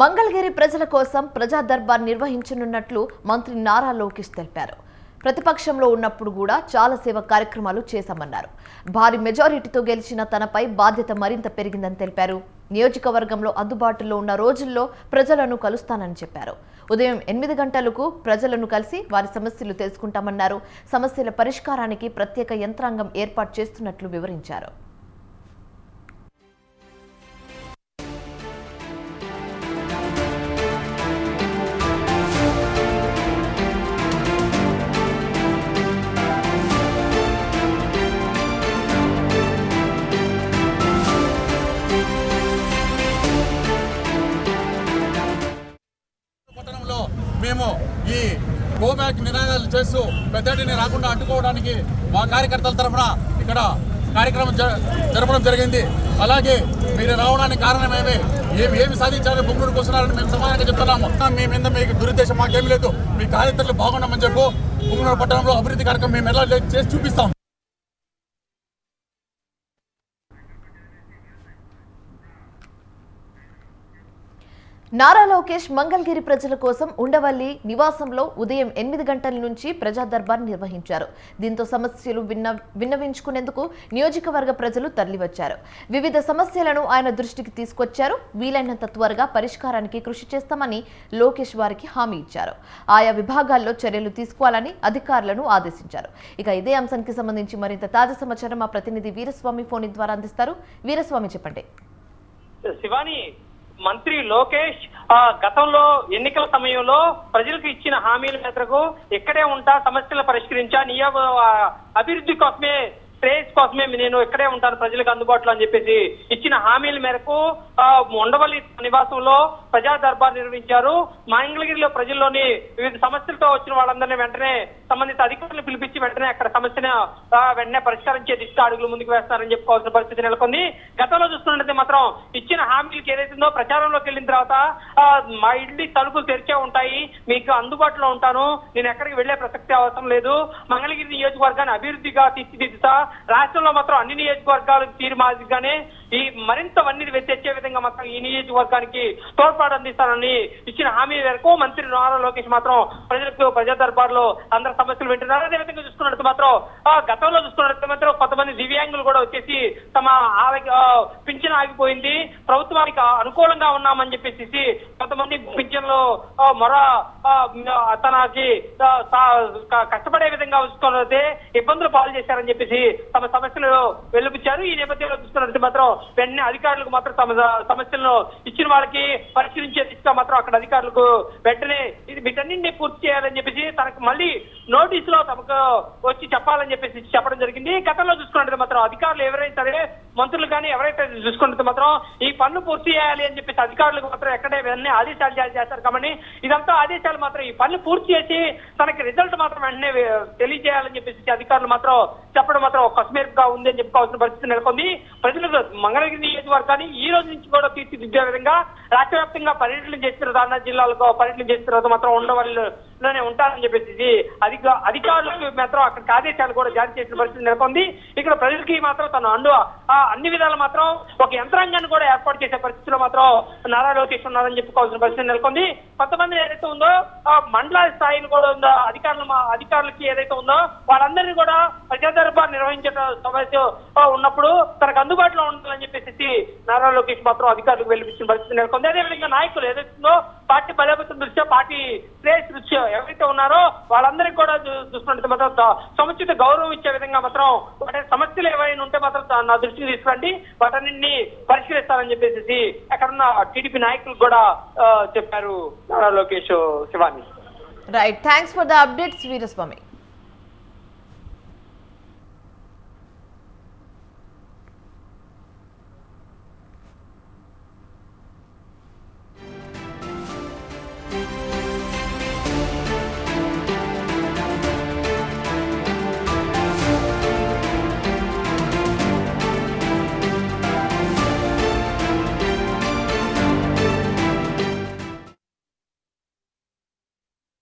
మంగళగిరి ప్రజల కోసం ప్రజా దర్బార్ నిర్వహించనున్నట్లు మంత్రి నారా లోకేష్ తెలిపారు. ప్రతిపక్షంలో ఉన్నప్పుడు కూడా చాలా సేవ కార్యక్రమాలు చేశామన్నారు. భారీ మెజారిటీతో గెలిచిన తనపై బాధ్యత మరింత పెరిగిందని తెలిపారు. నియోజకవర్గంలో అందుబాటులో ఉన్న రోజుల్లో ప్రజలను కలుస్తానని చెప్పారు. ఉదయం ఎనిమిది గంటలకు ప్రజలను కలిసి వారి సమస్యలు తెలుసుకుంటామన్నారు. సమస్యల పరిష్కారానికి ప్రత్యేక యంత్రాంగం ఏర్పాటు చేస్తున్నట్లు వివరించారు. మేము ఈ గోబ్యాక్ నినాదాలు చేస్తూ పెద్దటిని రాకుండా అడ్డుకోవడానికి మా కార్యకర్తల తరఫున ఇక్కడ కార్యక్రమం జ- జరపడం జరిగింది. అలాగే మీరు రావడానికి కారణమేమి? ఏమి ఏమి సాధించాలని బొమ్మడికి వస్తున్నారని మేము సమానంగా చెప్తున్నాము. మీ మీద మీకు దురుద్దేశం మాకేం లేదు. మీ కార్యకర్తలు బాగున్నామని చెప్పు. బొమ్మడి పట్టణంలో అభివృద్ధి కార్యక్రమం మేము ఎలా చేసి చూపిస్తాం. నారా లోకేష్ మంగళగిరి ప్రజల కోసం ఉండవల్లి నివాసంలో ఉదయం ఎనిమిది గంటల నుంచి ప్రజా దర్బార్ నిర్వహించారు. దీంతో సమస్యలు విన్న విన్నవించుకునేందుకు నియోజకవర్గ ప్రజలు తరలివచ్చారు. వివిధ సమస్యలను ఆయన దృష్టికి తీసుకొచ్చారు. వీలైనంత త్వరగా పరిష్కారానికి కృషి చేస్తామని లోకేష్ వారికి హామీ ఇచ్చారు. ఆయా విభాగాల్లో చర్యలు తీసుకోవాలని అధికారులను ఆదేశించారు. ఇక ఇదే అంశానికి సంబంధించి మరింత తాజా సమాచారం మా ప్రతినిధి వీరస్వామి ఫోన్ ద్వారా అందిస్తారు. వీరస్వామి చెప్పండి. శివాని మంత్రి లోకేష్ ఆ, గతంలో ఎన్నికల సమయంలో ప్రజలకు ఇచ్చిన హామీల మేరకు ఇక్కడే ఉంటా సమస్యలు పరిష్కరించా నియోగ అభివృద్ధి కోసమే శ్రేయస్ కోసమే నేను ఇక్కడే ఉంటాను ప్రజలకు అందుబాటులో అని చెప్పేసి ఇచ్చిన హామీల మేరకు ఉండవల్లి నివాసంలో ప్రజా దర్బార్ నిర్వహించారు. మంగళగిరిలో ప్రజల్లోని వివిధ సమస్యలతో వచ్చిన వాళ్ళందరినీ వెంటనే సంబంధిత అధికారులు పిలిపించి వెంటనే అక్కడ సమస్యను వెంటనే పరిష్కరించే దిశగా అడుగులు ముందుకు వేస్తారని చెప్పుకోవాల్సిన పరిస్థితి నెలకొంది. గతంలో చూస్తున్నట్లయితే మాత్రం ఇచ్చిన హామీలకు ఏదైతుందో ప్రచారంలోకి వెళ్ళిన తర్వాత మా ఇంటి తలుపులు తెరిచే ఉంటాయి. మీకు అందుబాటులో ఉంటాను. నేను ఎక్కడికి వెళ్ళే ప్రసక్తి అవసరం లేదు. మంగళగిరి నియోజకవర్గాన్ని అభివృద్ధిగా తీర్చిదిద్దుతా. రాష్ట్రంలో మాత్రం అన్ని నియోజకవర్గాలకు తీరు మాదిరిగానే ఈ మరింత వన్నీని తెచ్చే విధంగా మాత్రం ఈ నియోజకవర్గానికి తోడ్పాటు అందిస్తానని ఇచ్చిన హామీ మేరకు మంత్రి నారా లోకేష్ మాత్రం ప్రజలకు ప్రజా దర్బార్లో అందరి సమస్యలు వింటున్నారు. అదేవిధంగా చూసుకున్నట్టు మాత్రం గతంలో చూసుకున్నట్టు మాత్రం కొంతమంది దివ్యాంగులు కూడా వచ్చేసి తమ ఆరోగ్య పింఛన్ ఆగిపోయింది. ప్రభుత్వానికి అనుకూలంగా ఉన్నామని చెప్పేసి కొంతమంది పింఛన్లు మరో మొర ఆ, తనకి కష్టపడే విధంగా ఉంచుకున్నదే ఇబ్బందులు పాలు చేశారని చెప్పేసి తమ సమస్యలు వెలుపించారు ఈ నేపథ్యంలో చూసుకున్నట్టు మాత్రం వెంటనే అధికారులకు మాత్రం తమ సమస్యలను ఇచ్చిన వాళ్ళకి పరిశీలించే దిశగా మాత్రం అక్కడ అధికారులకు వెంటనే వీటన్నింటినీ పూర్తి చేయాలని చెప్పేసి తనకు మళ్ళీ నోటీస్లో తమకు వచ్చి చెప్పాలని చెప్పేసి చెప్పడం జరిగింది. గతంలో చూసుకున్నట్టు మాత్రం అధికారులు ఎవరైతే సరే మంత్రులు కానీ ఎవరైతే చూసుకుంటే మాత్రం ఈ పన్ను పూర్తి చేయాలి అని చెప్పేసి అధికారులకు మాత్రం ఎక్కడే వెంటనే ఆదేశాలు జారీ చేస్తారు. కాబట్టి ఇదంతా ఆదేశాలు మాత్రం ఈ పన్ను పూర్తి చేసి తనకి రిజల్ట్ మాత్రం వెంటనే తెలియజేయాలని చెప్పేసి అధికారులు మాత్రం చెప్పడం మాత్రం కశ్మీర్గా ఉంది అని చెప్పుకోవాల్సిన పరిస్థితి నెలకొంది. ప్రజలు మంగళగిరి నియోజకవర్గాన్ని ఈ రోజు నుంచి కూడా తీర్చిదిద్దే విధంగా రాష్ట్ర వ్యాప్తంగా పర్యటన చేస్తున్న జిల్లాలకు పర్యటన చేసిన తర్వాత మాత్రం ఉండవల్లోనే ఉంటారని చెప్పేసి అధిక అధికారులకు మాత్రం అక్కడ ఆదేశాలు కూడా జారీ చేసిన పరిస్థితి నెలకొంది. ఇక్కడ ప్రజలకి మాత్రం తను అండు ఆ అన్ని విధాలు మాత్రం ఒక యంత్రాంగాన్ని కూడా ఏర్పాటు చేసే పరిస్థితిలో మాత్రం నారా లోకేష్ ఉన్నారని చెప్పుకోవాల్సిన పరిస్థితి నెలకొంది. కొంతమంది ఏదైతే ఉందో ఆ మండల స్థాయిని కూడా ఉందో అధికారులు అధికారులకి ఏదైతే ఉందో వాళ్ళందరినీ కూడా ప్రజా దర్బార్ నిర్వహించే సమస్య ఉన్నప్పుడు తనకు అందుబాటులో ఉండాలని చెప్పేసి నారా లోకేష్ మాత్రం అధికారులకు వెలిపించిన పరిస్థితి నెలకొంది. అదేవిధంగా నాయకులు ఏదైతే ఉందో పార్టీ బలోపేతం దృష్ట్యా పార్టీ శ్రేయస్ దృష్ట్యా ఎవరైతే ఉన్నారో వాళ్ళందరికీ కూడా చూసుకుంటే మాత్రం సముచిత గౌరవం ఇచ్చే విధంగా మాత్రం వాటి సమస్యలు ఏవైనా ఉంటే మాత్రం నా దృష్టికి తీసుకురండి. వాటన్నింటినీ పరిష్కరిస్తానని చెప్పేసి అక్కడున్న టీడీపీ నాయకులు కూడా చెప్పారు Nara Lokesh Shivani. Right thanks for the updates Veeraswamy.